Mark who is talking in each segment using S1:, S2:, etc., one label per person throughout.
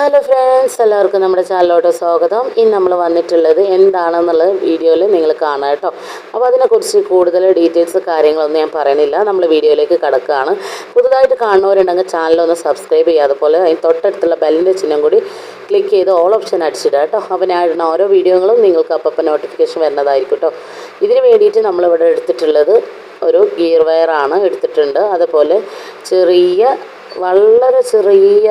S1: Hello friends എല്ലാവർക്കും നമ്മുടെ ചാനലിലോട്ട് സ്വാഗതം. ഇന്ന് നമ്മൾ വന്നിട്ടുള്ളത് എന്താണെന്നുള്ള വീഡിയോയിൽ നിങ്ങൾ കാണാം കേട്ടോ. അപ്പോൾ അതിനെക്കുറിച്ച് കൂടുതൽ ഡീറ്റെയിൽസ് കാര്യങ്ങളൊന്നും ഞാൻ പറയുന്നില്ല. നമ്മൾ വീഡിയോയിലേക്ക് കിടക്കുകയാണ്. പുതുതായിട്ട് കാണുന്നവരുണ്ടെങ്കിൽ ചാനലൊന്ന് സബ്സ്ക്രൈബ് ചെയ്യുക. അതുപോലെ അതിന് തൊട്ടടുത്തുള്ള ബെല്ലിന്റെ ചിഹ്നം കൂടി ക്ലിക്ക് ചെയ്ത് ഓൾ ഓപ്ഷൻ അടിച്ചിടുക കേട്ടോ. അപ്പോൾ ഞാൻ ഇടുന്ന ഓരോ വീഡിയോകളും നിങ്ങൾക്ക് അപ്പം നോട്ടിഫിക്കേഷൻ വരുന്നതായിരിക്കും കേട്ടോ. ഇതിന് വേണ്ടിയിട്ട് നമ്മളിവിടെ എടുത്തിട്ടുള്ളത് ഒരു ഗിയർ വയറാണ് എടുത്തിട്ടുണ്ട്. അതുപോലെ ചെറിയ വളരെ ചെറിയ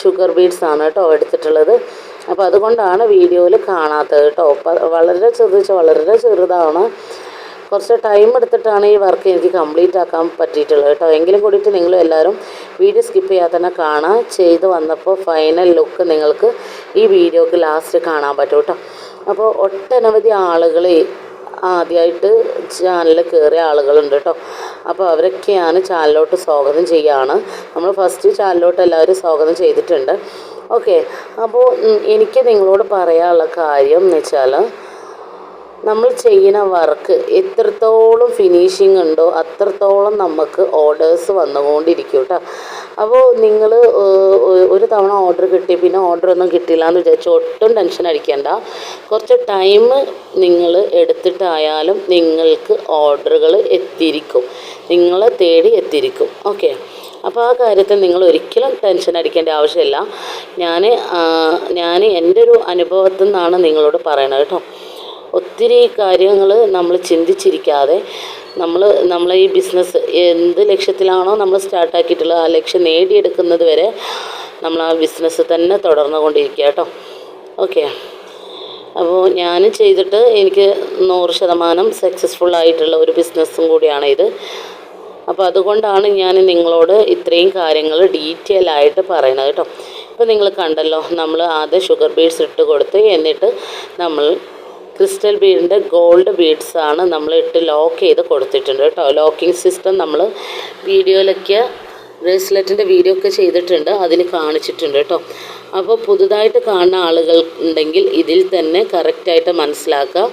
S1: ഷുഗർ ബീഡ്സ് ആണ് കേട്ടോ എടുത്തിട്ടുള്ളത്. അപ്പോൾ അതുകൊണ്ടാണ് വീഡിയോയിൽ കാണാത്തത് കേട്ടോ. വളരെ ചെറുത് വളരെ ചെറുതാണ്. കുറച്ച് ടൈം എടുത്തിട്ടാണ് ഈ വർക്ക് എനിക്ക് കംപ്ലീറ്റ് ആക്കാൻ പറ്റിയിട്ടുള്ളത് കേട്ടോ. എങ്കിലും കൂടിയിട്ട് നിങ്ങൾ എല്ലാവരും വീഡിയോ സ്കിപ്പ് ചെയ്യാതെ തന്നെ കാണാൻ ചെയ്ത് വന്നപ്പോൾ ഫൈനൽ ലുക്ക് നിങ്ങൾക്ക് ഈ വീഡിയോക്ക് ലാസ്റ്റ് കാണാൻ പറ്റും കേട്ടോ. അപ്പോൾ ഒട്ടനവധി ആളുകൾ ആദ്യമായിട്ട് ചാനലിൽ കയറിയ ആളുകളുണ്ട് കേട്ടോ. അപ്പോൾ അവരൊക്കെയാണ് ചാനലിലോട്ട് സ്വാഗതം ചെയ്യുകയാണ് നമ്മൾ ഫസ്റ്റ് ചാനലിലോട്ട് എല്ലാവരും സ്വാഗതം ചെയ്തിട്ടുണ്ട്. ഓക്കെ അപ്പോൾ എനിക്ക് നിങ്ങളോട് പറയാനുള്ള കാര്യം എന്ന് വെച്ചാൽ നമ്മൾ ചെയ്യുന്ന വർക്ക് എത്രത്തോളം ഫിനിഷിംഗ് ഉണ്ടോ അത്രത്തോളം നമുക്ക് ഓർഡേഴ്സ് വന്നുകൊണ്ടിരിക്കും കേട്ടോ അപ്പോൾ നിങ്ങൾ ഒരു തവണ ഓർഡർ കിട്ടി പിന്നെ ഓർഡർ ഒന്നും കിട്ടില്ല എന്ന് വിചാരിച്ച് ഒട്ടും ടെൻഷൻ അടിക്കേണ്ട. കുറച്ച് ടൈം നിങ്ങൾ എടുത്തിട്ടായാലും നിങ്ങൾക്ക് ഓർഡറുകൾ എത്തിയിരിക്കും. നിങ്ങളെ തേടി എത്തിയിരിക്കും. ഓക്കെ അപ്പോൾ ആ കാര്യത്തിൽ നിങ്ങൾ ഒരിക്കലും ടെൻഷൻ അടിക്കേണ്ട ആവശ്യമില്ല. ഞാൻ ഞാൻ എന്റെ ഒരു അനുഭവത്തിൽ നിന്നാണ് നിങ്ങളോട് പറയണത് കേട്ടോ ഒത്തിരി കാര്യങ്ങൾ നമ്മൾ ചിന്തിച്ചിരിക്കാതെ നമ്മൾ നമ്മളെ ഈ ബിസിനസ് എന്ത് ലക്ഷ്യത്തിലാണോ നമ്മൾ സ്റ്റാർട്ടാക്കിയിട്ടുള്ളത് ആ ലക്ഷ്യം നേടിയെടുക്കുന്നത് വരെ നമ്മൾ ആ ബിസിനസ് തന്നെ തുടർന്നു കൊണ്ടിരിക്കുക കേട്ടോ ഓക്കെ അപ്പോൾ ഞാൻ ചെയ്തിട്ട് എനിക്ക് നൂറ് ശതമാനം സക്സസ്ഫുൾ ആയിട്ടുള്ള ഒരു ബിസിനസ്സും കൂടിയാണ് ഇത്. അപ്പോൾ അതുകൊണ്ടാണ് ഞാൻ നിങ്ങളോട് ഇത്രയും കാര്യങ്ങൾ ഡീറ്റെയിൽ ആയിട്ട് പറയുന്നത് കേട്ടോ. ഇപ്പോൾ നിങ്ങൾ കണ്ടല്ലോ നമ്മൾ ആദ്യം ഷുഗർ ബീഡ്സ് ഇട്ട് കൊടുത്ത് എന്നിട്ട് നമ്മൾ ക്രിസ്റ്റൽ ബീഡിന്റെ ഗോൾഡ് ബീഡ്സ് ആണ് നമ്മൾ ഇട്ട് ലോക്ക് ചെയ്ത് കൊടുത്തിട്ടുണ്ട് കേട്ടോ. ലോക്കിംഗ് സിസ്റ്റം നമ്മൾ വീഡിയോയിലൊക്കെ ബ്രേസ്ലെറ്റിന്റെ വീഡിയോ ഒക്കെ ചെയ്തിട്ടുണ്ട് അതിന് കാണിച്ചിട്ടുണ്ട് കേട്ടോ. അപ്പോൾ പുതുതായിട്ട് കാണുന്ന ആളുകൾ ഉണ്ടെങ്കിൽ ഇതിൽ തന്നെ കറക്റ്റായിട്ട് മനസ്സിലാക്കുക.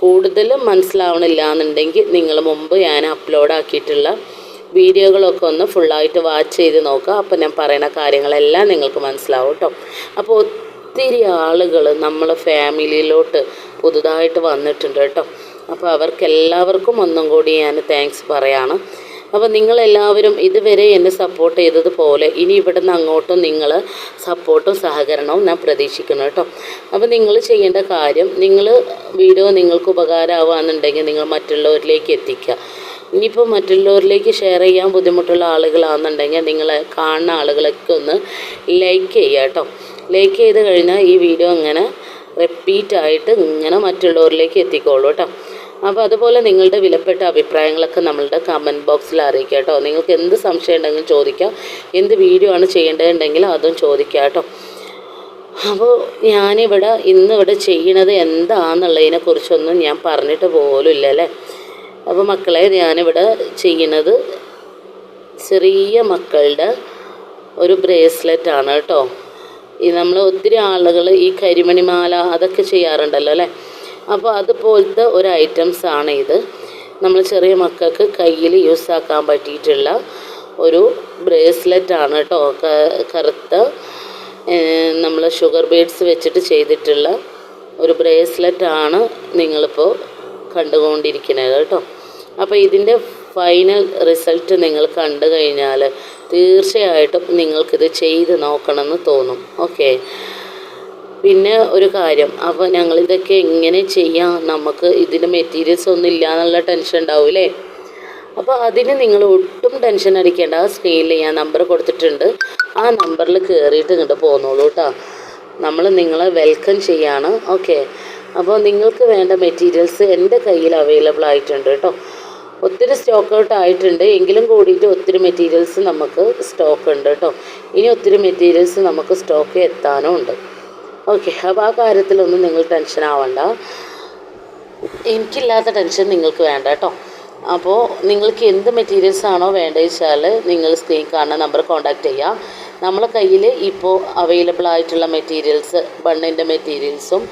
S1: കൂടുതലും മനസ്സിലാവണില്ല എന്നുണ്ടെങ്കിൽ നിങ്ങൾ മുമ്പ് ഞാൻ അപ്ലോഡ് ആക്കിയിട്ടുള്ള വീഡിയോകളൊക്കെ ഒന്ന് ഫുള്ളായിട്ട് വാച്ച് ചെയ്ത് നോക്കുക. അപ്പോൾ ഞാൻ പറയുന്ന കാര്യങ്ങളെല്ലാം നിങ്ങൾക്ക് മനസ്സിലാവും കേട്ടോ. അപ്പോൾ ഒത്തിരി ആളുകൾ നമ്മളെ ഫാമിലിയിലോട്ട് പുതുതായിട്ട് വന്നിട്ടുണ്ട് കേട്ടോ. അപ്പോൾ അവർക്കെല്ലാവർക്കും ഒന്നും കൂടി ഞാൻ താങ്ക്സ് പറയാണ്. അപ്പോൾ നിങ്ങളെല്ലാവരും ഇതുവരെ എന്നെ സപ്പോർട്ട് ചെയ്തതുപോലെ ഇനി ഇവിടെ നിന്ന് അങ്ങോട്ടും നിങ്ങൾ സപ്പോർട്ടും സഹകരണവും ഞാൻ പ്രതീക്ഷിക്കുന്നു കേട്ടോ. അപ്പോൾ നിങ്ങൾ ചെയ്യേണ്ട കാര്യം നിങ്ങൾ വീഡിയോ നിങ്ങൾക്ക് ഉപകാരമാവുകയെന്നുണ്ടെങ്കിൽ നിങ്ങൾ മറ്റുള്ളവരിലേക്ക് എത്തിക്കുക. ഇനിയിപ്പോൾ മറ്റുള്ളവരിലേക്ക് ഷെയർ ചെയ്യാൻ ബുദ്ധിമുട്ടുള്ള ആളുകളാണെന്നുണ്ടെങ്കിൽ നിങ്ങളെ കാണുന്ന ആളുകളൊക്കെ ഒന്ന് ലൈക്ക് ചെയ്യുക കേട്ടോ. ലൈക്ക് ചെയ്ത് കഴിഞ്ഞാൽ ഈ വീഡിയോ ഇങ്ങനെ റിപ്പീറ്റായിട്ട് ഇങ്ങനെ മറ്റുള്ളവരിലേക്ക് എത്തിക്കോളൂ കേട്ടോ അപ്പോൾ അതുപോലെ നിങ്ങളുടെ വിലപ്പെട്ട അഭിപ്രായങ്ങളൊക്കെ നമ്മളുടെ കമന്റ് ബോക്സിൽ അറിയിക്കുക കേട്ടോ നിങ്ങൾക്ക് എന്ത് സംശയം ഉണ്ടെങ്കിലും ചോദിക്കാം. എന്ത് വീഡിയോ ആണ് ചെയ്യേണ്ടതുണ്ടെങ്കിൽ അതും ചോദിക്കാം കേട്ടോ അപ്പോൾ ഞാനിവിടെ ഇന്ന് ഇവിടെ ചെയ്യണത് എന്താണെന്നുള്ളതിനെ കുറിച്ചൊന്നും ഞാൻ പറഞ്ഞിട്ട് പോലും ഇല്ല അല്ലേ? അപ്പോൾ മക്കളെ ഞാനിവിടെ ചെയ്യണത് ചെറിയ മക്കളുടെ ഒരു ബ്രേസ്ലെറ്റ് ആണ് കേട്ടോ ഈ നമ്മൾ ഒത്തിരി ആളുകൾ ഈ കരിമണിമാല അതൊക്കെ ചെയ്യാറുണ്ടല്ലോ അല്ലേ? അപ്പോൾ അതുപോലത്തെ ഒരു ഐറ്റംസ് ആണ് ഇത്. നമ്മൾ ചെറിയ മക്കൾക്ക് കയ്യിൽ യൂസ് ആക്കാൻ പറ്റിയിട്ടുള്ള ഒരു ബ്രേസ്ലെറ്റ് ആണ് കേട്ടോ. കറുത്ത നമ്മൾ ഷുഗർ ബീഡ്സ് വെച്ചിട്ട് ചെയ്തിട്ടുള്ള ഒരു ബ്രേസ്ലെറ്റ് ആണ് നിങ്ങളിപ്പോൾ കണ്ടുകൊണ്ടിരിക്കുന്നത് കേട്ടോ. അപ്പോൾ ഇതിന്റെ ഫൈനൽ റിസൾട്ട് നിങ്ങൾ കണ്ടു കഴിഞ്ഞാൽ തീർച്ചയായിട്ടും നിങ്ങൾക്കിത് ചെയ്ത് നോക്കണമെന്ന് തോന്നും. ഓക്കെ പിന്നെ ഒരു കാര്യം. അപ്പോൾ ഞങ്ങളിതൊക്കെ എങ്ങനെ ചെയ്യാം? നമുക്ക് ഇതിന് മെറ്റീരിയൽസ് ഒന്നും ഇല്ല എന്നുള്ള ടെൻഷൻ ഉണ്ടാവില്ലേ അപ്പോൾ അതിന് നിങ്ങൾ ഒട്ടും ടെൻഷൻ അടിക്കേണ്ട. ആ സ്ക്രീനിൽ ഞാൻ നമ്പർ കൊടുത്തിട്ടുണ്ട്. ആ നമ്പറിൽ കയറിയിട്ട് ഇങ്ങോട്ട് പോന്നോളൂ കേട്ടോ നമ്മൾ നിങ്ങളെ വെൽക്കം ചെയ്യാണ്. ഓക്കെ അപ്പോൾ നിങ്ങൾക്ക് വേണ്ട മെറ്റീരിയൽസ് എന്റെ കയ്യിൽ അവൈലബിൾ ആയിട്ടുണ്ട് കേട്ടോ ഒത്തിരി സ്റ്റോക്ക് ഔട്ട് ആയിട്ടുണ്ട്. എങ്കിലും കൂടിയിട്ട് ഒത്തിരി മെറ്റീരിയൽസ് നമുക്ക് സ്റ്റോക്ക് ഉണ്ട് കേട്ടോ. ഇനി ഒത്തിരി മെറ്റീരിയൽസ് നമുക്ക് സ്റ്റോക്ക് എത്താനും ഉണ്ട്. ഓക്കെ അപ്പോൾ ആ കാര്യത്തിലൊന്നും നിങ്ങൾ ടെൻഷൻ ആവണ്ട. എനിക്കില്ലാത്ത ടെൻഷൻ നിങ്ങൾക്ക് വേണ്ട കേട്ടോ. അപ്പോൾ നിങ്ങൾക്ക് എന്ത് മെറ്റീരിയൽസ് ആണോ വേണ്ടത് വെച്ചാൽ നിങ്ങൾ സ്ക്രീൻ കാണുന്ന നമ്പർ കോൺടാക്ട് ചെയ്യുക നമ്മളെ കയ്യിൽ ഇപ്പോൾ അവൈലബിൾ ആയിട്ടുള്ള മെറ്റീരിയൽസ് ബണ്ണിന്റെ മെറ്റീരിയൽസും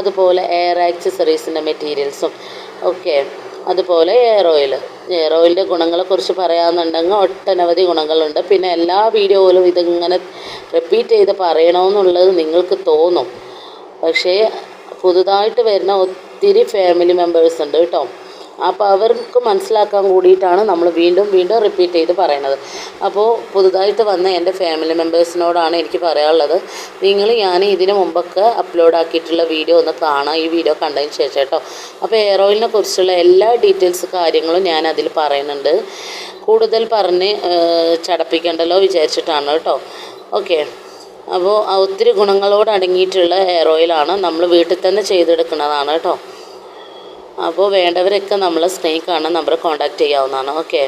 S1: അതുപോലെ എയർ ആക്സസറീസിന്റെ മെറ്റീരിയൽസും ഓക്കെ അതുപോലെ എയർ ഓയിൽ എയർ ഓയിലിന്റെ ഗുണങ്ങളെക്കുറിച്ച് പറയാമെന്നുണ്ടെങ്കിൽ ഒട്ടനവധി ഗുണങ്ങളുണ്ട്. പിന്നെ എല്ലാ വീഡിയോയിലും ഇതിങ്ങനെ റിപ്പീറ്റ് ചെയ്ത് പറയണമെന്നുള്ളത് നിങ്ങൾക്ക് തോന്നും. പക്ഷേ പുതുതായിട്ട് വരുന്ന ഒത്തിരി ഫാമിലി മെമ്പേഴ്സ് ഉണ്ട് കേട്ടോ. അപ്പോൾ അവർക്ക് മനസ്സിലാക്കാൻ കൂടിയിട്ടാണ് നമ്മൾ വീണ്ടും വീണ്ടും റിപ്പീറ്റ് ചെയ്ത് പറയണത്. അപ്പോൾ പുതുതായിട്ട് വന്ന എന്റെ ഫാമിലി മെമ്പേഴ്സിനോടാണ് എനിക്ക് പറയാനുള്ളത്. നിങ്ങൾ ഞാൻ ഇതിനു മുമ്പൊക്കെ അപ്ലോഡ് ആക്കിയിട്ടുള്ള വീഡിയോ ഒന്ന് കാണാം. ഈ വീഡിയോ കണ്ടതിന് ശേഷം കേട്ടോ. അപ്പോൾ എയർ ഓയിലിനെ കുറിച്ചുള്ള എല്ലാ ഡീറ്റെയിൽസ് കാര്യങ്ങളും ഞാൻ അതിൽ പറയുന്നുണ്ട്. കൂടുതൽ പറഞ്ഞ് ചടപ്പിക്കണ്ടല്ലോ വിചാരിച്ചിട്ടാണ് കേട്ടോ. ഓക്കെ. അപ്പോൾ ഒത്തിരി ഗുണങ്ങളോട് അടങ്ങിയിട്ടുള്ള ഹെയർ ഓയിലാണ് നമ്മൾ വീട്ടിൽ തന്നെ ചെയ്തെടുക്കുന്നതാണ് കേട്ടോ. അപ്പോൾ വേണ്ടവരൊക്കെ നമ്മളെ സ്നേഹിക്കാണ് നമ്മളെ കോൺടാക്റ്റ് ചെയ്യാവുന്നതാണ് ഓക്കെ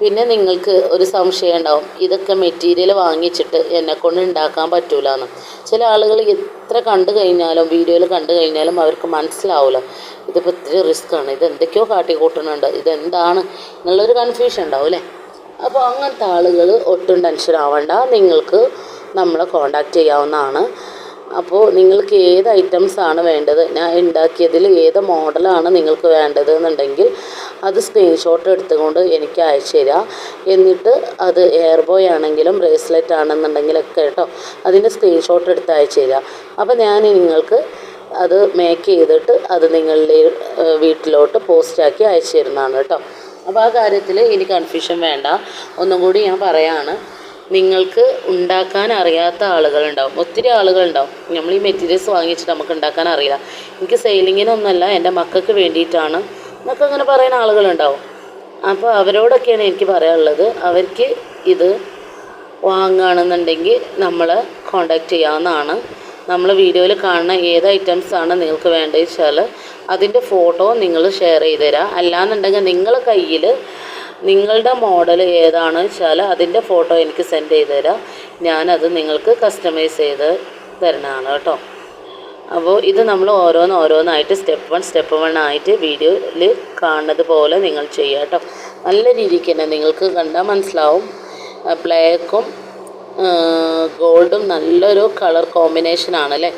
S1: പിന്നെ നിങ്ങൾക്ക് ഒരു സംശയം ഉണ്ടാവും ഇതൊക്കെ മെറ്റീരിയൽ വാങ്ങിച്ചിട്ട് എന്നെ കൊണ്ട് ഉണ്ടാക്കാൻ പറ്റൂല എന്ന് ചില ആളുകൾ എത്ര കണ്ടു കഴിഞ്ഞാലും വീഡിയോയിൽ കണ്ടു കഴിഞ്ഞാലും അവർക്ക് മനസ്സിലാവില്ല ഇതിപ്പോൾ ഇത്തിരി റിസ്ക് ആണ് ഇത് എന്തൊക്കെയോ കാട്ടിക്കൂട്ടുന്നുണ്ട് ഇതെന്താണ് എന്നുള്ളൊരു കൺഫ്യൂഷൻ ഉണ്ടാവും അല്ലേ? അപ്പോൾ അങ്ങനത്തെ ആളുകൾ ഒട്ടും ടെൻഷൻ ആവണ്ട നിങ്ങൾക്ക് നമ്മളെ കോണ്ടാക്ട് ചെയ്യാവുന്നതാണ്. അപ്പോൾ നിങ്ങൾക്ക് ഏത് ഐറ്റംസ് ആണ് വേണ്ടത്? ഞാൻ ഉണ്ടാക്കിയതിൽ ഏത് മോഡലാണ് നിങ്ങൾക്ക് വേണ്ടത് എന്നുണ്ടെങ്കിൽ അത് സ്ക്രീൻഷോട്ട് എടുത്തുകൊണ്ട് എനിക്ക് അയച്ചു തരിക എന്നിട്ട് അത് ഹെയർ ബോയ് ആണെങ്കിലും ബ്രേസ്ലെറ്റ് ആണെന്നുണ്ടെങ്കിലൊക്കെ കേട്ടോ. അതിന്റെ സ്ക്രീൻഷോട്ട് എടുത്ത് അയച്ചു തരിക അപ്പോൾ ഞാൻ നിങ്ങൾക്ക് അത് മേക്ക് ചെയ്തിട്ട് അത് നിങ്ങളുടെ വീട്ടിലോട്ട് പോസ്റ്റാക്കി അയച്ചു തരുന്നതാണ് കേട്ടോ. അപ്പോൾ ആ കാര്യത്തിൽ ഇനി കൺഫ്യൂഷൻ വേണ്ട. ഒന്നും കൂടി ഞാൻ പറയാണ്. നിങ്ങൾക്ക് ഉണ്ടാക്കാൻ അറിയാത്ത ആളുകളുണ്ടാവും. ഒത്തിരി ആളുകളുണ്ടാവും. നമ്മൾ ഈ മെറ്റീരിയൽസ് വാങ്ങിച്ചിട്ട് നമുക്ക് ഉണ്ടാക്കാൻ അറിയില്ല. എനിക്ക് സെയിലിങ്ങിനൊന്നുമല്ല എന്റെ മക്കൾക്ക് വേണ്ടിയിട്ടാണ് എന്നൊക്കെ അങ്ങനെ പറയുന്ന ആളുകളുണ്ടാവും. അപ്പോൾ അവരോടൊക്കെയാണ് എനിക്ക് പറയാനുള്ളത്. അവർക്ക് ഇത് വാങ്ങുകയാണെന്നുണ്ടെങ്കിൽ നമ്മൾ കോണ്ടാക്ട് ചെയ്യാവുന്നതാണ്. നമ്മൾ വീഡിയോയിൽ കാണുന്ന ഏത് ഐറ്റംസ് ആണ് നിങ്ങൾക്ക് വേണ്ടത് വെച്ചാൽ അതിന്റെ ഫോട്ടോ നിങ്ങൾ ഷെയർ ചെയ്ത് തരാം അല്ലാന്നുണ്ടെങ്കിൽ നിങ്ങളെ കയ്യിൽ നിങ്ങളുടെ മോഡൽ ഏതാണെന്ന് വെച്ചാൽ അതിന്റെ ഫോട്ടോ എനിക്ക് സെൻഡ് ചെയ്ത് തരാം. ഞാനത് നിങ്ങൾക്ക് കസ്റ്റമൈസ് ചെയ്ത് തരുന്നതാണ് കേട്ടോ. അപ്പോൾ ഇത് നമ്മൾ ഓരോന്ന് ഓരോന്നായിട്ട് സ്റ്റെപ്പ് വൺ സ്റ്റെപ്പ് വൺ ആയിട്ട് വീഡിയോയിൽ കാണുന്നത് പോലെ നിങ്ങൾ ചെയ്യുക കേട്ടോ. നല്ല രീതിക്ക് തന്നെ നിങ്ങൾക്ക് കണ്ടാൽ മനസ്സിലാവും. ബ്ലാക്കും ഗോൾഡും നല്ലൊരു കളർ കോമ്പിനേഷൻ ആണല്ലേ?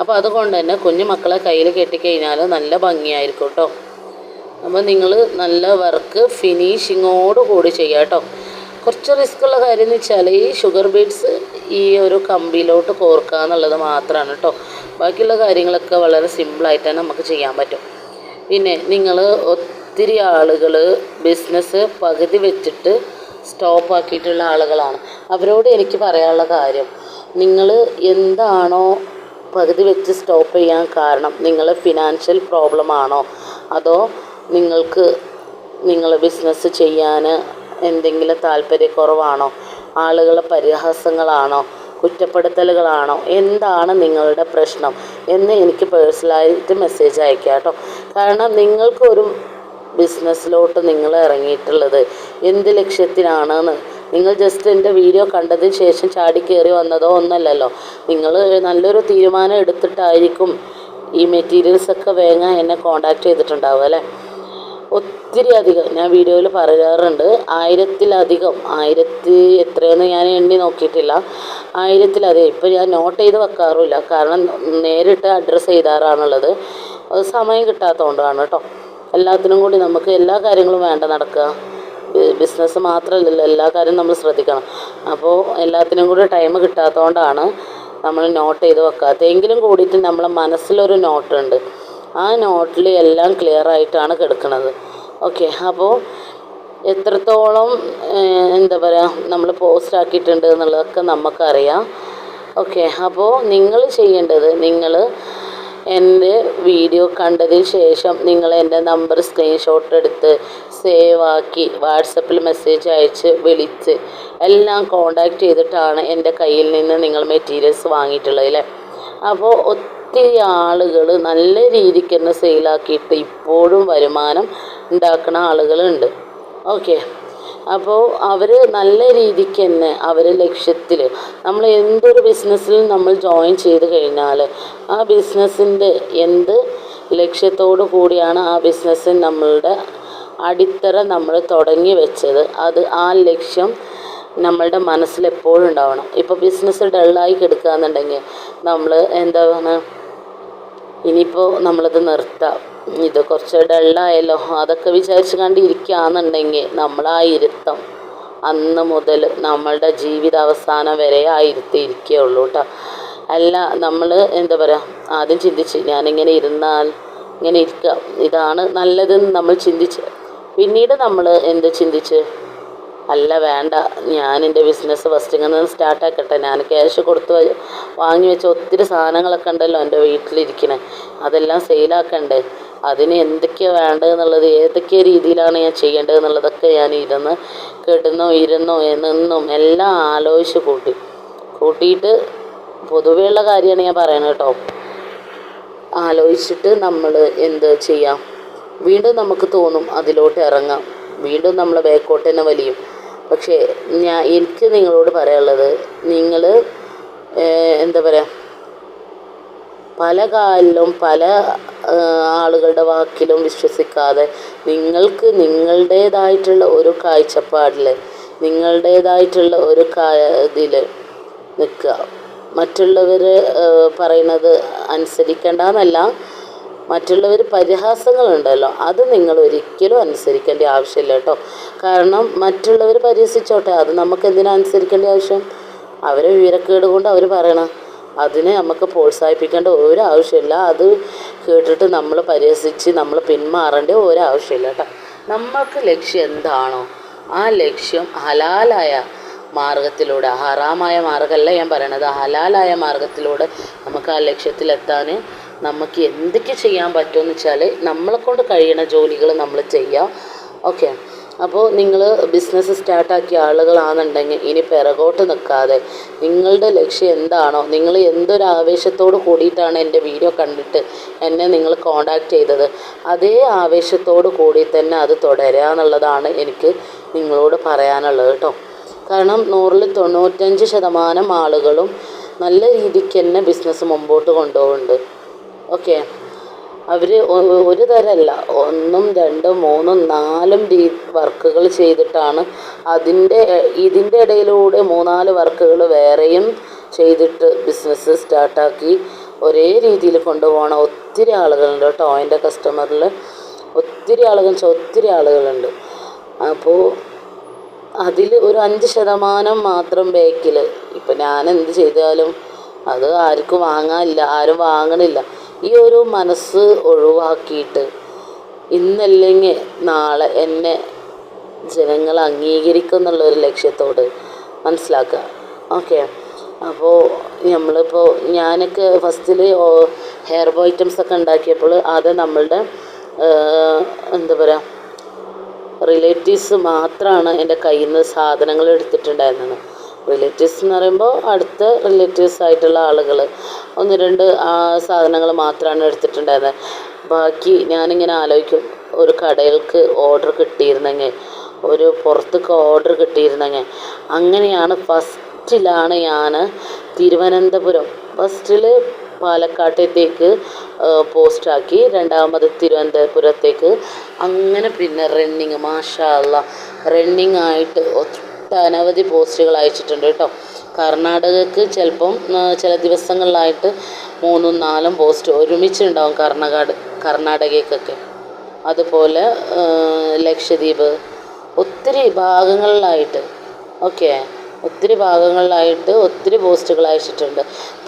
S1: അപ്പോൾ അതുകൊണ്ട് തന്നെ കുഞ്ഞു മക്കളെ കയ്യിൽ കെട്ടിക്കഴിഞ്ഞാൽ നല്ല ഭംഗിയായിരിക്കും കേട്ടോ. അപ്പോൾ നിങ്ങൾ നല്ല വർക്ക് ഫിനിഷിങ്ങോട് കൂടി ചെയ്യുക കേട്ടോ കുറച്ച് റിസ്ക് ഉള്ള കാര്യം എന്ന് വെച്ചാൽ ഈ ഷുഗർ ബീഡ്സ് ഈ ഒരു കമ്പിയിലോട്ട് കോർക്കുക എന്നുള്ളത് മാത്രമാണ് കേട്ടോ ബാക്കിയുള്ള കാര്യങ്ങളൊക്കെ വളരെ സിമ്പിളായിട്ട് തന്നെ നമുക്ക് ചെയ്യാൻ പറ്റും. പിന്നെ നിങ്ങൾ ഒത്തിരി ആളുകൾ ബിസിനസ് പകുതി വെച്ചിട്ട് സ്റ്റോപ്പ് ആക്കിയിട്ടുള്ള ആളുകളാണ്. അവരോട് എനിക്ക് പറയാനുള്ള കാര്യം നിങ്ങൾ എന്താണോ പകുതി വെച്ച് സ്റ്റോപ്പ് ചെയ്യാൻ കാരണം നിങ്ങൾ ഫിനാൻഷ്യൽ പ്രോബ്ലം ആണോ അതോ നിങ്ങൾക്ക് നിങ്ങൾ ബിസിനസ് ചെയ്യാൻ എന്തെങ്കിലും താല്പര്യക്കുറവാണോ? ആളുകളെ പരിഹാസങ്ങളാണോ? കുറ്റപ്പെടുത്തലുകളാണോ? എന്താണ് നിങ്ങളുടെ പ്രശ്നം? എന്ന് എനിക്ക് പേഴ്സണലായിട്ട് മെസ്സേജ് അയക്കാം കേട്ടോ. കാരണം നിങ്ങൾക്കൊരു ബിസിനസ്സിലോട്ട് നിങ്ങൾ ഇറങ്ങിയിട്ടുള്ളത് എന്ത് ലക്ഷ്യത്തിനാണെന്ന്. നിങ്ങൾ ജസ്റ്റ് എന്റെ വീഡിയോ കണ്ടതിന് ശേഷം ചാടി കയറി വന്നതോ ഒന്നല്ലല്ലോ. നിങ്ങൾ നല്ലൊരു തീരുമാനം എടുത്തിട്ടായിരിക്കും ഈ മെറ്റീരിയൽസൊക്കെ വേങ്ങാൻ എന്നെ കോണ്ടാക്ട് ചെയ്തിട്ടുണ്ടാവും അല്ലേ? ഒത്തിരി അധികം ഞാൻ വീഡിയോയിൽ പറയാറുണ്ട്. ആയിരത്തിലധികം ആയിരത്തി എത്രയെന്ന് ഞാൻ എണ്ണി നോക്കിയിട്ടില്ല. ആയിരത്തിലധികം. ഇപ്പം ഞാൻ നോട്ട് ചെയ്ത് വെക്കാറുമില്ല. കാരണം നേരിട്ട് അഡ്രസ്സ് ചെയ്താറാണുള്ളത്. അത് സമയം കിട്ടാത്തതുകൊണ്ടാണ് കേട്ടോ. എല്ലാത്തിനും കൂടി നമുക്ക് എല്ലാ കാര്യങ്ങളും വേണ്ട നടക്കുക. ബിസിനസ് മാത്രമല്ലല്ലോ എല്ലാ കാര്യവും നമ്മൾ ശ്രദ്ധിക്കണം. അപ്പോൾ എല്ലാത്തിനും കൂടി ടൈം കിട്ടാത്തതുകൊണ്ടാണ് നമ്മൾ നോട്ട് ചെയ്ത് വെക്കാത്തത്. എങ്കിലും കൂടിയിട്ട് നമ്മളെ മനസ്സിലൊരു നോട്ടുണ്ട് ആ നോട്ടിൽ എല്ലാം ക്ലിയർ ആയിട്ടാണ് കിടക്കുന്നത് ഓക്കെ അപ്പോൾ എത്രത്തോളം എന്താ പറയുക നമ്മൾ പോസ്റ്റ് ആക്കിയിട്ടുണ്ട് എന്നുള്ളതൊക്കെ നമുക്കറിയാം ഓക്കെ അപ്പോൾ നിങ്ങൾ ചെയ്യേണ്ടത് നിങ്ങൾ എന്റെ വീഡിയോ കണ്ടതിന് ശേഷം നിങ്ങൾ എന്റെ നമ്പർ സ്ക്രീൻഷോട്ട് എടുത്ത് സേവ് ആക്കി വാട്സപ്പിൽ മെസ്സേജ് അയച്ച് വിളിച്ച് എല്ലാം കോണ്ടാക്ട് ചെയ്തിട്ടാണ് എന്റെ കയ്യിൽ നിന്ന് നിങ്ങൾ മെറ്റീരിയൽസ് വാങ്ങിയിട്ടുള്ളത് അല്ലേ? അപ്പോൾ ഒത്തിരി ആളുകൾ നല്ല രീതിക്ക് തന്നെ സെയിലാക്കിയിട്ട് ഇപ്പോഴും വരുമാനം ഉണ്ടാക്കുന്ന ആളുകളുണ്ട്. ഓക്കെ. അപ്പോൾ അവർ നല്ല രീതിക്ക് തന്നെ അവർ ലക്ഷ്യത്തിൽ നമ്മൾ എന്തൊരു ബിസിനസ്സിൽ നമ്മൾ ജോയിൻ ചെയ്ത് കഴിഞ്ഞാൽ ആ ബിസിനസ്സിന്റെ എന്ത് ലക്ഷ്യത്തോടു കൂടിയാണ് ആ ബിസിനസ് നമ്മളുടെ അടിത്തറ നമ്മൾ തുടങ്ങി വെച്ചത്. അത് ആ ലക്ഷ്യം നമ്മളുടെ മനസ്സിൽ എപ്പോഴും ഉണ്ടാവണം. ഇപ്പോൾ ബിസിനസ് ഡള്ളായി കിടക്കുക എന്നുണ്ടെങ്കിൽ നമ്മൾ എന്താണ് ഇനിയിപ്പോൾ നമ്മളത് നിർത്താം. ഇത് കുറച്ച് ഡള്ളായല്ലോ. അതൊക്കെ വിചാരിച്ച് കണ്ടിരിക്കുകയാണെന്നുണ്ടെങ്കിൽ നമ്മളാ ഇരുത്തം. അന്ന് മുതൽ നമ്മളുടെ ജീവിത അവസാനം വരെ ആ ഇരുത്തം ഇരിക്കുകയുള്ളൂ കേട്ടോ അല്ല നമ്മൾ എന്താ പറയുക ആദ്യം ചിന്തിച്ച് ഞാനിങ്ങനെ ഇരുന്നാൽ ഇങ്ങനെ ഇരിക്കുക ഇതാണ് നല്ലതെന്ന് നമ്മൾ ചിന്തിച്ച്. പിന്നീട് നമ്മൾ എന്ത് ചിന്തിച്ച്? അല്ല വേണ്ട. ഞാൻ എന്റെ ബിസിനസ് ഫസ്റ്റ് നിന്ന് സ്റ്റാർട്ടാക്കട്ടെ ഞാൻ ക്യാഷ് കൊടുത്ത് വാങ്ങി വെച്ച ഒത്തിരി സാധനങ്ങളൊക്കെ ഉണ്ടല്ലോ എന്റെ വീട്ടിലിരിക്കണേ. അതെല്ലാം സെയിലാക്കണ്ടേ അതിന് എന്തൊക്കെയാണ് വേണ്ടതെന്നുള്ളത് ഏതൊക്കെ രീതിയിലാണ് ഞാൻ ചെയ്യേണ്ടത് എന്നുള്ളതൊക്കെ ഞാൻ ഇരുന്ന് കിടന്നോ ഇരുന്നോ നിന്നും എല്ലാം ആലോചിച്ച് കൂട്ടി. കൂട്ടിയിട്ട് പൊതുവെയുള്ള കാര്യമാണ് ഞാൻ പറയുന്നത് കേട്ടോ. ആലോചിച്ചിട്ട് നമ്മൾ എന്ത് ചെയ്യാം? വീണ്ടും നമുക്ക് തോന്നും അതിലോട്ട് ഇറങ്ങാം. വീണ്ടും നമ്മൾ ബാക്കോട്ട് തന്നെ വലിയും. പക്ഷേ ഞാൻ എനിക്ക് നിങ്ങളോട് പറയാനുള്ളത് നിങ്ങൾ എന്താ പറയുക പല കാലിലും പല ആളുകളുടെ വാക്കിലും വിശ്വസിക്കാതെ നിങ്ങൾക്ക് നിങ്ങളുടേതായിട്ടുള്ള ഒരു കാഴ്ചപ്പാടിൽ നിങ്ങളുടേതായിട്ടുള്ള ഒരു ഇതിൽ നിൽക്കുക. മറ്റുള്ളവർ പറയുന്നത് അനുസരിക്കേണ്ടെന്നല്ല. മറ്റുള്ളവർ പരിഹാസങ്ങളുണ്ടല്ലോ. അത് നിങ്ങൾ ഒരിക്കലും അനുസരിക്കേണ്ട ആവശ്യമില്ല കേട്ടോ. കാരണം മറ്റുള്ളവർ പരിഹസിച്ചോട്ടെ അത് നമുക്ക് എന്തിനാ അനുസരിക്കേണ്ട ആവശ്യം? അവരെ വിവരക്കേട് കൊണ്ട് അവർ പറയണം. അതിനെ നമുക്ക് പ്രോത്സാഹിപ്പിക്കേണ്ട ഒരു ആവശ്യമില്ല അത് കേട്ടിട്ട് നമ്മൾ പരിഹസിച്ച് നമ്മൾ പിന്മാറേണ്ട ഒരു ആവശ്യമില്ല കേട്ടോ. നമ്മൾക്ക് ലക്ഷ്യം എന്താണോ ആ ലക്ഷ്യം ഹലാലായ മാർഗത്തിലൂടെ ഹറാമായ മാർഗമല്ല ഞാൻ പറയണത്. ഹലാലായ മാർഗത്തിലൂടെ നമുക്ക് ആ ലക്ഷ്യത്തിലെത്താൻ നമുക്ക് എന്തൊക്കെ ചെയ്യാൻ പറ്റുമെന്ന് വെച്ചാൽ നമ്മളെക്കൊണ്ട് കഴിയണ ജോലികൾ നമ്മൾ ചെയ്യാം. ഓക്കെ അപ്പോൾ നിങ്ങൾ ബിസിനസ് സ്റ്റാർട്ടാക്കിയ ആളുകളാണെന്നുണ്ടെങ്കിൽ ഇനി പിറകോട്ട് നിൽക്കാതെ നിങ്ങളുടെ ലക്ഷ്യം എന്താണോ നിങ്ങൾ എന്തൊരു ആവേശത്തോട് കൂടിയിട്ടാണ് എന്റെ വീഡിയോ കണ്ടിട്ട് എന്നെ നിങ്ങൾ കോണ്ടാക്ട് ചെയ്തത് അതേ ആവേശത്തോട് കൂടി തന്നെ അത് തുടരുക എന്നുള്ളതാണ് എനിക്ക് നിങ്ങളോട് പറയാനുള്ളത് കേട്ടോ. കാരണം നൂറിൽ തൊണ്ണൂറ്റഞ്ച് ശതമാനം ആളുകളും നല്ല രീതിക്ക് തന്നെ ബിസിനസ് മുമ്പോട്ട് കൊണ്ടുപോകുന്നുണ്ട് ഓക്കെ. അവർ ഒരു തരമല്ല ഒന്നും രണ്ടും മൂന്നും നാലും രീ വർക്കുകൾ ചെയ്തിട്ടാണ് അതിന്റെ ഇതിന്റെ ഇടയിലൂടെ മൂന്നാൽ വർക്കുകൾ വേറെയും ചെയ്തിട്ട് ബിസിനസ് സ്റ്റാർട്ടാക്കി ഒരേ രീതിയിൽ കൊണ്ടുപോകണ ഒത്തിരി ആളുകളുണ്ട് കേട്ടോ. എന്റെ കസ്റ്റമറിൽ ഒത്തിരി ആളുകൾ ഒത്തിരി ആളുകളുണ്ട്. അപ്പോൾ അതിൽ ഒരു അഞ്ച് ശതമാനം മാത്രം ബേക്കിൽ ഇപ്പം ഞാൻ എന്ത് ചെയ്താലും അത് ആർക്കും വാങ്ങാനില്ല ആരും വാങ്ങണില്ല. ഈ ഒരു മനസ്സ് ഒഴിവാക്കിയിട്ട് ഇന്നല്ലെങ്കിൽ നാളെ എന്നെ ജനങ്ങൾ അംഗീകരിക്കും എന്നുള്ളൊരു ലക്ഷ്യത്തോട് മനസ്സിലാക്കുക. ഓക്കെ. അപ്പോൾ നമ്മളിപ്പോൾ ഞാനൊക്കെ ഫസ്റ്റിൽ ഹെയർ ബോ ഐറ്റംസ് ഒക്കെ ഉണ്ടാക്കിയപ്പോൾ അത് നമ്മളുടെ എന്താ പറയുക റിലേറ്റീവ്സ് മാത്രമാണ് എന്റെ കയ്യിൽ നിന്ന് സാധനങ്ങൾ എടുത്തിട്ടുണ്ടായിരുന്നത്. റിലേറ്റീവ്സ് എന്ന് പറയുമ്പോൾ അടുത്ത റിലേറ്റീവ്സ് ആയിട്ടുള്ള ആളുകൾ ഒന്ന് രണ്ട് സാധനങ്ങൾ മാത്രമാണ് എടുത്തിട്ടുണ്ടായിരുന്നത് ബാക്കി ഞാനിങ്ങനെ ആലോചിക്കും ഒരു കടകൾക്ക് ഓർഡർ കിട്ടിയിരുന്നെങ്കിൽ ഒരു പുറത്തേക്ക് ഓർഡർ കിട്ടിയിരുന്നെങ്കിൽ അങ്ങനെയാണ് ഫസ്റ്റിലാണ് ഞാൻ തിരുവനന്തപുരം. ഫസ്റ്റിൽ പാലക്കാട്ടത്തേക്ക് പോസ്റ്റാക്കി. രണ്ടാമത് തിരുവനന്തപുരത്തേക്ക്. അങ്ങനെ പിന്നെ റണ്ണിങ് മാഷാ അല്ല റണ്ണിങ് ആയിട്ട് ഒട്ടനവധി പോസ്റ്റുകൾ അയച്ചിട്ടുണ്ട് കേട്ടോ. കർണാടകക്ക് ചിലപ്പം ചില ദിവസങ്ങളിലായിട്ട് മൂന്നും നാലും പോസ്റ്റ് ഒരുമിച്ചുണ്ടാവും കർണാടക കർണാടകയ്ക്കൊക്കെ. അതുപോലെ ലക്ഷദ്വീപ് ഒത്തിരി ഭാഗങ്ങളിലായിട്ട് ഓക്കെ ഒത്തിരി ഭാഗങ്ങളിലായിട്ട് ഒത്തിരി പോസ്റ്റുകൾ അയച്ചിട്ടുണ്ട്.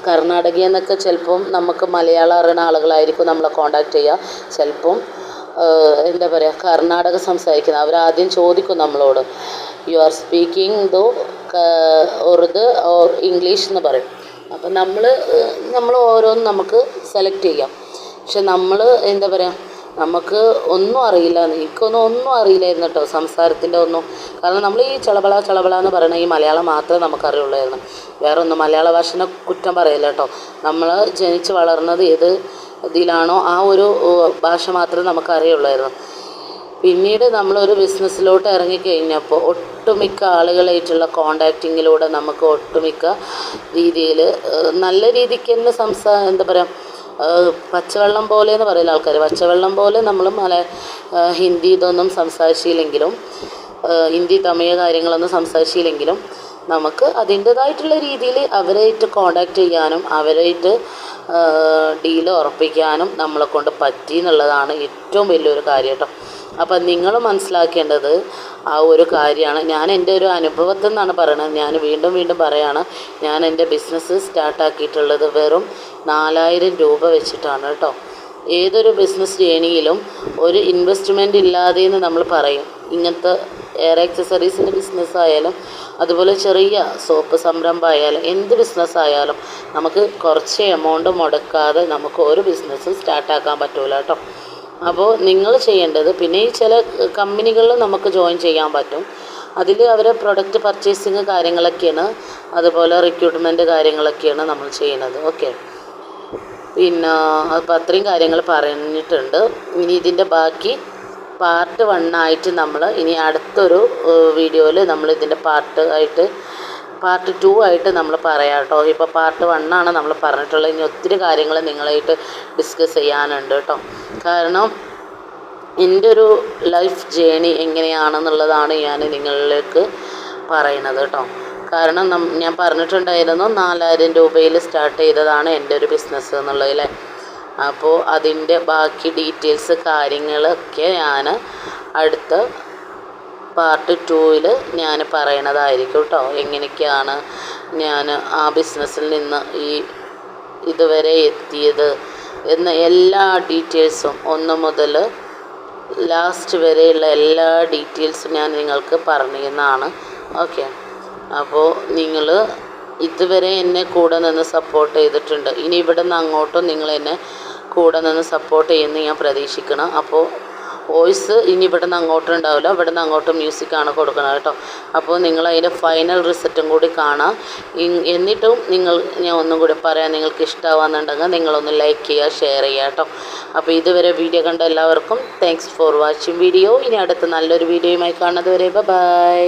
S1: കർണാടകയിൽ നിന്നൊക്കെ ചിലപ്പം നമുക്ക് മലയാളം അറിയുന്ന ആളുകളായിരിക്കും നമ്മളെ കോണ്ടാക്ട് ചെയ്യുക. ചിലപ്പം എന്താ പറയുക കർണാടക സംസാരിക്കുന്നത് അവരാദ്യം ചോദിക്കും നമ്മളോട് you are speaking though Urdu or English എന്ന് പറയും. അപ്പം നമ്മൾ നമ്മൾ ഓരോന്നും നമുക്ക് സെലക്ട് ചെയ്യാം. പക്ഷെ നമ്മൾ എന്താ പറയുക നമുക്ക് ഒന്നും അറിയില്ല എനിക്കൊന്നും ഒന്നും അറിയില്ലായിരുന്നു കേട്ടോ സംസാരത്തിന്റെ ഒന്നും. കാരണം നമ്മൾ ഈ ചളബള ചളബള എന്ന് പറയുന്ന ഈ മലയാളം മാത്രമേ നമുക്കറിയുള്ളായിരുന്നു വേറെ ഒന്നും മലയാള ഭാഷനെ കുറ്റം പറയില്ല കേട്ടോ. നമ്മൾ ജനിച്ച് വളർന്നത് ഏത് ഇതിലാണോ? ആ ഒരു ഭാഷ മാത്രമേ നമുക്കറിയുള്ളായിരുന്നു. പിന്നീട് നമ്മളൊരു ബിസിനസ്സിലോട്ട് ഇറങ്ങിക്കഴിഞ്ഞപ്പോൾ ഒട്ടുമിക്ക ആളുകളായിട്ടുള്ള കോണ്ടാക്റ്റിങ്ങിലൂടെ നമുക്ക് ഒട്ടുമിക്ക രീതിയിൽ നല്ല രീതിക്ക് തന്നെ സംസാ എന്താ പറയുക പച്ചവെള്ളം പോലെ എന്ന് പറയുന്ന ആൾക്കാർ പച്ചവെള്ളം പോലെ നമ്മൾ മല ഹിന്ദി ഇതൊന്നും സംസാരിച്ചില്ലെങ്കിലും ഹിന്ദി തമിഴ് കാര്യങ്ങളൊന്നും സംസാരിച്ചില്ലെങ്കിലും നമുക്ക് അതിന്റേതായിട്ടുള്ള രീതിയിൽ അവരായിട്ട് കോണ്ടാക്ട് ചെയ്യാനും അവരായിട്ട് ഡീൽ ഉറപ്പിക്കാനും നമ്മളെ കൊണ്ട് പറ്റി എന്നുള്ളതാണ് ഏറ്റവും വലിയൊരു കാര്യം കേട്ടോ അപ്പം നിങ്ങൾ മനസ്സിലാക്കേണ്ടത് ആ ഒരു കാര്യമാണ്. ഞാൻ എന്റെ ഒരു അനുഭവത്തിൽ നിന്നാണ് പറയണത്. ഞാൻ വീണ്ടും വീണ്ടും പറയാണ് ഞാൻ എന്റെ ബിസിനസ് സ്റ്റാർട്ടാക്കിയിട്ടുള്ളത് വെറും നാലായിരം രൂപ വെച്ചിട്ടാണ് കേട്ടോ ഏതൊരു ബിസിനസ് ശ്രേണിയിലും ഒരു ഇൻവെസ്റ്റ്മെന്റ് ഇല്ലാതെ എന്ന് നമ്മൾ പറയും. ഇങ്ങനത്തെ എയർ ആക്സസറീസിന്റെ ബിസിനസ് ആയാലും അതുപോലെ ചെറിയ സോപ്പ് സംരംഭം സംരംഭമായാലും എന്ത് ബിസിനസ് ആയാലും നമുക്ക് കുറച്ച് എമൗണ്ട് മുടക്കാതെ നമുക്ക് ഒരു ബിസിനസ്സും സ്റ്റാർട്ടാക്കാൻ പറ്റൂല കേട്ടോ. അപ്പോൾ നിങ്ങൾ ചെയ്യേണ്ടത് പിന്നെ ഈ ചില കമ്പനികളിൽ നമുക്ക് ജോയിൻ ചെയ്യാൻ പറ്റും. അതിൽ അവരെ പ്രൊഡക്റ്റ് പർച്ചേസിങ് കാര്യങ്ങളൊക്കെയാണ് അതുപോലെ റിക്രൂട്ട്മെന്റ് കാര്യങ്ങളൊക്കെയാണ് നമ്മൾ ചെയ്യുന്നത്. ഓക്കെ പിന്നെ അപ്പം അത്രയും കാര്യങ്ങൾ പറഞ്ഞിട്ടുണ്ട്. ഇനി ഇതിന്റെ ബാക്കി പാർട്ട് ആയിട്ട് നമ്മൾ ഇനി അടുത്തൊരു വീഡിയോയിൽ നമ്മൾ ഇതിന്റെ പാർട്ട് ആയിട്ട് പാർട്ട് ടു ആയിട്ട് നമ്മൾ പറയാം കേട്ടോ ഇപ്പോൾ പാർട്ട് ആണ് നമ്മൾ പറഞ്ഞിട്ടുള്ളത്. ഇനി ഒത്തിരി കാര്യങ്ങൾ നിങ്ങളായിട്ട് ഡിസ്കസ് ചെയ്യാനുണ്ട് കേട്ടോ കാരണം എന്റെ ഒരു ലൈഫ് ജേണി എങ്ങനെയാണെന്നുള്ളതാണ് ഞാൻ നിങ്ങളിലേക്ക് പറയണത് കേട്ടോ കാരണം ഞാൻ പറഞ്ഞിട്ടുണ്ടായിരുന്നു നാലായിരം രൂപയിൽ സ്റ്റാർട്ട് ചെയ്തതാണ് എന്റെ ഒരു ബിസിനസ് എന്നുള്ളതിലെ അപ്പോൾ അതിന്റെ ബാക്കി ഡീറ്റെയിൽസ് കാര്യങ്ങളൊക്കെ ഞാൻ അടുത്ത പാർട്ട് ടൂവിൽ ഞാൻ പറയണതായിരിക്കും കേട്ടോ എങ്ങനെയൊക്കെയാണ് ഞാൻ ആ ബിസിനസ്സിൽ നിന്ന് ഈ ഇതുവരെ എത്തിയത് എന്ന എല്ലാ ഡീറ്റെയിൽസും ഒന്ന് മുതൽ ലാസ്റ്റ് വരെയുള്ള എല്ലാ ഡീറ്റെയിൽസും ഞാൻ നിങ്ങൾക്ക് പറഞ്ഞു ഓക്കെ അപ്പോൾ നിങ്ങൾ ഇതുവരെ എന്നെ കൂടെ നിന്ന് സപ്പോർട്ട് ചെയ്തിട്ടുണ്ട്. ഇനി ഇവിടെ നിന്ന് അങ്ങോട്ടും നിങ്ങൾ എന്നെ കൂടെ നിന്ന് സപ്പോർട്ട് ചെയ്യുമെന്ന് ഞാൻ പ്രതീക്ഷിക്കണം. അപ്പോൾ വോയിസ് ഇനി ഇവിടെ നിന്ന് അങ്ങോട്ടും ഉണ്ടാവില്ല. ഇവിടെ നിന്ന് അങ്ങോട്ടും മ്യൂസിക്കാണ് കൊടുക്കുന്നത് കേട്ടോ. അപ്പോൾ നിങ്ങൾ അതിന്റെ ഫൈനൽ റിസൾട്ടും കൂടി കാണാം. എന്നിട്ടും നിങ്ങൾ ഞാൻ ഒന്നും കൂടി പറയാം. നിങ്ങൾക്ക് ഇഷ്ടമാവുന്നുണ്ടെങ്കിൽ നിങ്ങളൊന്ന് ലൈക്ക് ചെയ്യുക ഷെയർ ചെയ്യുക കേട്ടോ. അപ്പോൾ ഇതുവരെ വീഡിയോ കണ്ട എല്ലാവർക്കും താങ്ക്സ് ഫോർ വാച്ചിങ് വീഡിയോ ഇനി അടുത്ത നല്ലൊരു വീഡിയോയുമായി കാണുന്നത് വരെ ബൈ